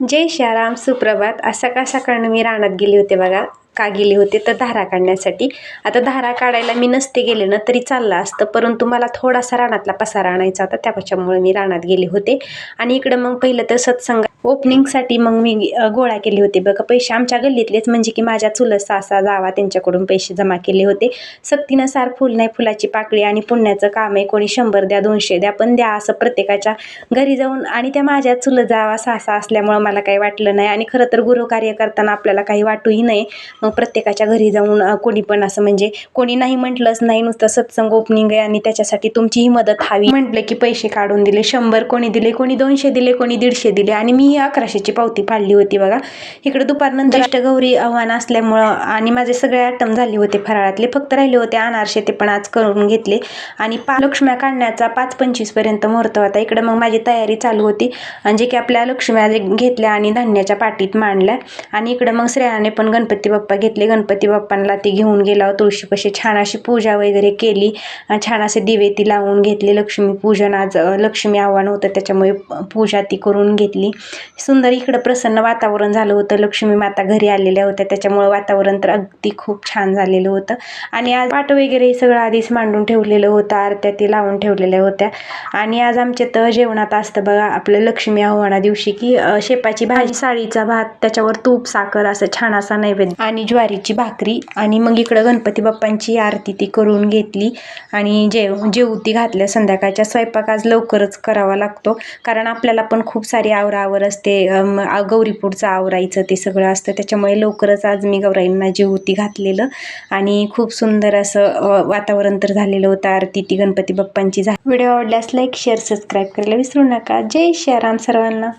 जय श्याराम सुप्रभात. आज सकाळ सकाळनं मी रानात गेले होते बघा. का गेले होते तर धारा काढण्यासाठी. आता धारा काढायला मी नसते गेले ना तरी चाललं असतं. परंतु मला थोडासा रानातला पसारा आणायचा होता. त्याच्यामुळे मी रानात गेले होते. आणि इकडं मग पहिलं तर सत्संग ओपनिंगसाठी मग मी गोळा केले होते. बघा पैसे आमच्या गल्लीतलेच. म्हणजे की माझ्या चुलत सासा जावा त्यांच्याकडून पैसे जमा केले होते. सक्तीनं सार फुल नाही फुलाची पाकळी आणि पुण्याचं काम आहे. कोणी शंभर द्या दोनशे द्या पण द्या असं प्रत्येकाच्या घरी जाऊन. आणि त्या माझ्या चुलत जावा सासा असल्यामुळं मला काही वाटलं नाही. आणि खरं तर गुरुकार्य करताना आपल्याला काही वाटूही नाही. मग प्रत्येकाच्या घरी जाऊन कोणी पण असं म्हणजे कोणी नाही म्हटलंच नाही नुसतं सत्संग ओपनिंग आहे आणि त्याच्यासाठी तुमचीही मदत हवी. म्हटलं की पैसे काढून दिले शंभर कोणी दिले कोणी दोनशे दिले कोणी दीडशे दिले आणि मीही अकराशेची पावती पाडली होती बघा. इकडे दुपारनंतर अष्टगौरी आव्हान असल्यामुळं आणि माझे सगळे आयटम झाले होते फराळातले फक्त राहिले होते अनारसे ते पण आज करून घेतले. आणि पा लक्ष्म्या काढण्याचा पाच पंचवीसपर्यंत मुहूर्त होता. इकडे मग माझी तयारी चालू होती. आणि जे की आपल्या लक्ष्म्या जे घेतल्या आणि धान्याच्या पाटीत मांडल्या. आणि इकडे मग श्रेयाने पण गणपती बाप्पा घेतले गणपती बाप्पांना ती घेऊन गेला तुळशीपाशी छान अशी पूजा वगैरे केली. छान असे दिवे ती लावून घेतले लक्ष्मी पूजन आज लक्ष्मी आव्हान होतं त्याच्यामुळे पूजा ती करून घेतली. सुंदर इकडं प्रसन्न वातावरण झालं होतं लक्ष्मी माता घरी आलेल्या होत्या त्याच्यामुळे वातावरण तर अगदी खूप छान झालेलं होतं. आणि आज पाट वगैरे सगळं आधीच मांडून ठेवलेलं होतं आरत्या ती लावून ठेवलेल्या होत्या. आणि आज आमच्या तर जेवणात असतं बघा आपलं लक्ष्मी आव्हाना दिवशी की शेपाची भाजी साळीचा भात त्याच्यावर तूप साखर असं छान असा नैवेद्य. आणि ज्वारीची भाकरी आणि मग इकडं गणपती बाप्पांची आरती ती करून घेतली. आणि जेव जेवती घातल्या संध्याकाळच्या. स्वयंपाक आज लवकरच करावा लागतो. कारण आपल्याला पण खूप सारी आवरावर असते. गौरीपूरचं आ- आवरायचं ते सगळं असतं. त्याच्यामुळे लवकरच आज मी गौराईंना जेवती घातलेलं. आणि खूप सुंदर असं वातावरण तर झालेलं होतं. आरती ती गणपती बाप्पांची व्हिडिओ आवडल्यास लाईक शेअर सबस्क्राईब करायला विसरू नका. जय श्याराम सर्वांना.